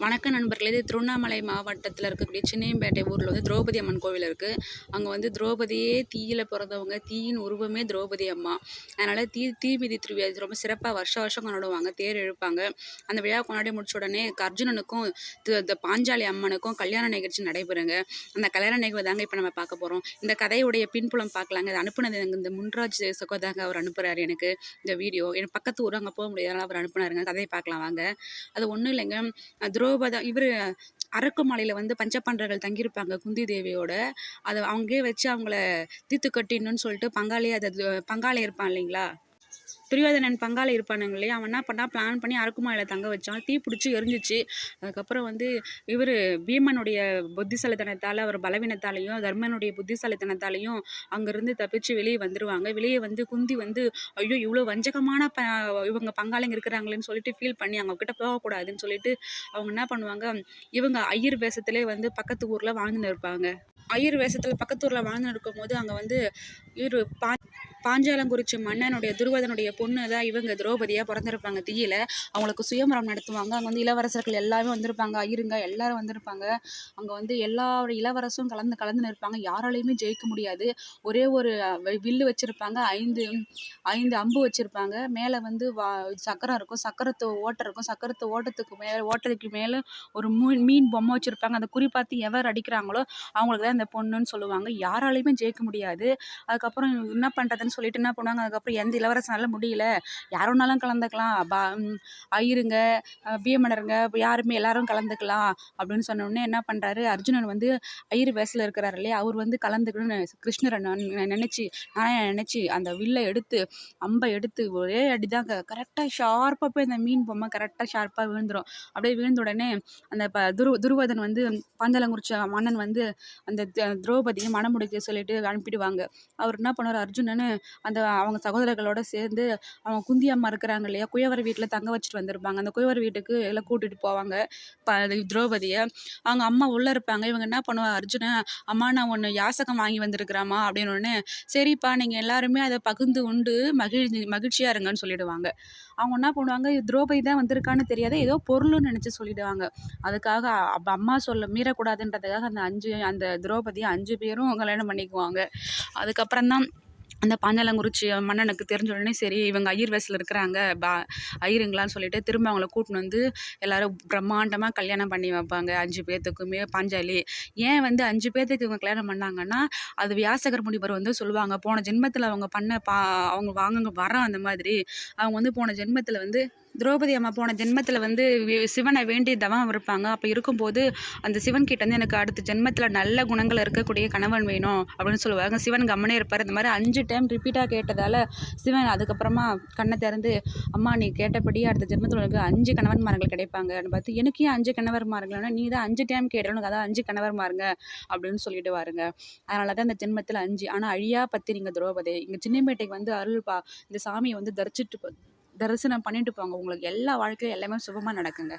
வணக்கம் நண்பர்களே இது திருவண்ணாமலை மாவட்டத்தில் இருக்கக்கூடிய சின்னையம்பேட்டை ஊரில் வந்து திரௌபதி அம்மன் கோவில் இருக்குது அங்கே வந்து திரௌபதியே தீயில் பிறந்தவங்க தீயின் உருவமே திரௌபதி அம்மா. அதனால் தீ தீமிதி திருவிழா ரொம்ப சிறப்பாக வருஷ வருஷம் கொண்டாடுவாங்க தேர் இழுப்பாங்க. அந்த விழா கொண்டாடி முடிச்ச உடனே அர்ஜுனனுக்கும் தி- இந்த பாஞ்சாலி அம்மனுக்கும் கல்யாண நிகழ்ச்சி நடைபெறுங்க. அந்த கல்யாண நிகழ்வு தாங்க இப்போ நம்ம பார்க்க போகிறோம் இந்த கதையுடைய பின்புலம் பார்க்கலாங்க. இது அனுப்புனது எனக்கு இந்த முன்ராஜ் சகோதாங்க அவர் அனுப்புகிறார் எனக்கு இந்த வீடியோ. என் பக்கத்து ஊர் அங்கே போக முடியாதனால அவர் அனுப்புனாருங்க. கதையை பார்க்கலாம் வாங்க. அது ஒன்றும் இல்லைங்க. திரௌ துரோபத இவர் அரக்குமலையில் வந்து பஞ்சபாண்டர்கள் தங்கியிருப்பாங்க குந்தி தேவியோட. அதை அங்கேயே வச்சு அவங்கள தீர்த்து கட்டிடணும்னு சொல்லிட்டு பங்காளி அதை பங்காளி இருப்பான் இல்லைங்களா? துரியோதனன் பங்காளி இருப்பானுங்க இல்லையா? அவன் என்ன பண்ணா பிளான் பண்ணி அரக்குமலையில் தங்க வச்சான். தீ பிடிச்சி எரிஞ்சிச்சு. அதுக்கப்புறம் வந்து இவர் பீமனுடைய புத்திசாலித்தனத்தால் அவர் பலவீனத்தாலையும் தர்மனுடைய புத்திசாலித்தனத்தாலையும் அங்கேருந்து தப்பிச்சு வெளியே வந்துருவாங்க. வெளியே வந்து குந்தி வந்து ஐயோ இவ்வளோ வஞ்சகமான ப இவங்க பங்காளிங்க இருக்கிறாங்களேன்னு சொல்லிட்டு ஃபீல் பண்ணி அவங்கக்கிட்ட போகக்கூடாதுன்னு சொல்லிட்டு அவங்க என்ன பண்ணுவாங்க இவங்க ஐயர் வேஷத்திலே வந்து பக்கத்து ஊரில் வாழ்ந்துன்னு இருப்பாங்க. ஐயர் வேஷத்தில் பக்கத்து ஊரில் வாழ்ந்துன்னு இருக்கும்போது அங்கே வந்து இவர் பா பாஞ்சாலங்குறிச்சி மன்னனுடைய துருவதனுடைய பொண்ணு தான் இவங்க திரௌபதியாக பிறந்திருப்பாங்க தீயில. அவங்களுக்கு சுயமரம் நடத்துவாங்க. அங்கே வந்து இளவரசர்கள் எல்லாமே வந்திருப்பாங்க. ஐயருங்க எல்லாரும் வந்திருப்பாங்க. அங்கே வந்து எல்லா இளவரசும் கலந்து கலந்து இருப்பாங்க யாராலையுமே ஜெயிக்க முடியாது. ஒரே ஒரு வில்லு வச்சுருப்பாங்க. ஐந்து ஐந்து அம்பு வச்சுருப்பாங்க. மேலே வந்து வா சக்கரம் இருக்கும். சக்கரத்து ஓட்டை இருக்கும். சக்கரத்து ஓட்டத்துக்கு மேலே ஓட்டத்துக்கு மேலே ஒரு மீன் மீன் பொம்மை வச்சுருப்பாங்க. அந்த குறி பார்த்து எவர் அடிக்கிறாங்களோ அவங்களுக்கு தான் இந்த பொண்ணுன்னு சொல்லுவாங்க. யாராலையுமே ஜெயிக்க முடியாது. அதுக்கப்புறம் என்ன பண்ணுறதுன்னு சொல்லிட்டு என்ன பண்ணுவாங்க? அதுக்கப்புறம் எந்த இளவரசனால முடியல. யாரோனாலும் கலந்துக்கலாம். பா ஐயருங்க பீமனருங்க. யாருமே எல்லாரும் கலந்துக்கலாம் அப்படின்னு சொன்ன உடனே என்ன பண்ணுறாரு அர்ஜுனன் வந்து ஐயர் வயசில் இருக்கிறாரு இல்லையா? அவர் வந்து கலந்துக்கணும்னு கிருஷ்ணரை நினச்சி நான் நினச்சி அந்த வில்லை எடுத்து அம்பை எடுத்து ஒரே அடிதாங்க. கரெக்டாக ஷார்ப்பாக போய் அந்த மீன் பொம்மை கரெக்டாக ஷார்ப்பாக விழுந்துரும். அப்படியே விழுந்த உடனே அந்த ப துரு துருவதன் வந்து பந்தலங்குறிச்ச மன்னன் வந்து அந்த த- திரௌபதியை மனம் முடிக்க சொல்லிட்டு அனுப்பிடுவாங்க. அவர் என்ன பண்ணுவார்? அர்ஜுனன்னு அந்த அவங்க சகோதரர்களோட சேர்ந்து அவங்க குந்தி அம்மா இருக்கிறாங்க இல்லையா? குயவர் வீட்டில் தங்க வச்சுட்டு வந்திருப்பாங்க. அந்த குயவர் வீட்டுக்கு எல்லாம் கூட்டிட்டு போவாங்க ப திரௌபதியை. அவங்க அம்மா உள்ளே இருப்பாங்க. இவங்க என்ன பண்ணுவாங்க? அர்ஜுனன் அம்மா நான் ஒன்று யாசகம் வாங்கி வந்திருக்கிறாமா அப்படின்னு ஒன்று சரிப்பா நீங்கள் எல்லாருமே அதை பகிர்ந்து உண்டு மகிழ்ச்சி மகிழ்ச்சியாக இருங்கன்னு சொல்லிடுவாங்க. அவங்க என்ன பண்ணுவாங்க? திரௌபதி தான் வந்திருக்கான்னு தெரியாத. ஏதோ பொருள்னு நினச்சி சொல்லிடுவாங்க. அதுக்காக அம்மா சொல்ல மீறக்கூடாதுன்றதுக்காக அந்த அஞ்சு அந்த திரௌபதி அஞ்சு பேரும் கல்யாணம் பண்ணிக்குவாங்க. அதுக்கப்புறம் தான் அந்த பாஞ்சாலங்குறிச்சி மன்னனுக்கு தெரிஞ்ச உடனே சரி இவங்க ஐயர் வயசில் இருக்கிறாங்க பா ஐயருங்களான்னு சொல்லிட்டு திரும்ப அவங்கள கூட்டின்னு வந்து எல்லாரும் பிரம்மாண்டமாக கல்யாணம் பண்ணி வைப்பாங்க அஞ்சு பேர்த்துக்குமே பாஞ்சாலி. ஏன் வந்து அஞ்சு பேர்த்துக்கு இவங்க கல்யாணம் பண்ணாங்கன்னா அது வியாசகர் முனிவர் வந்து சொல்லுவாங்க போன ஜென்மத்தில் அவங்க பண்ண பா அவங்க வாங்க வரோம் அந்த மாதிரி. அவங்க வந்து போன ஜென்மத்தில் வந்து திரௌபதி அம்மா போன ஜென்மத்தில் வந்து சிவனை வேண்டி தவம் இருப்பாங்க. அப்போ இருக்கும்போது அந்த சிவன்கிட்ட வந்து எனக்கு அடுத்த ஜென்மத்தில் நல்ல குணங்கள் இருக்கக்கூடிய கணவன் வேணும் அப்படின்னு சொல்லுவாங்க. சிவன் கம்மனே இருப்பார். இந்த மாதிரி அஞ்சு டைம் ரிப்பீட்டாக கேட்டதால் சிவன் அதுக்கப்புறமா கண்ணை திறந்து அம்மா நீ கேட்டபடி அடுத்த ஜென்மத்தில் உனக்கு அஞ்சு கணவன்மார்கள் கிடைப்பாங்கன்னு பார்த்து எனக்கு ஏன் அஞ்சு கணவன்மார்கள்னா நீ தான் அஞ்சு டைம் கேட்டல உனக்கு அதான் அஞ்சு கணவன்மாருங்க. அப்படின்னு சொல்லிட்டு வாருங்க அதனால தான் இந்த ஜென்மத்தில் அஞ்சு. ஆனால் அழியா பற்றி நீங்கள் திரௌபதி. இங்கே சின்னம்பேட்டைக்கு வந்து அருள் பா இந்த சாமியை வந்து தரிச்சிட்டு தரிசனம் பண்ணிட்டு போங்க. உங்களுக்கு எல்லா வாழ்க்கையும் எல்லாமே சுபமாக நடக்குங்க.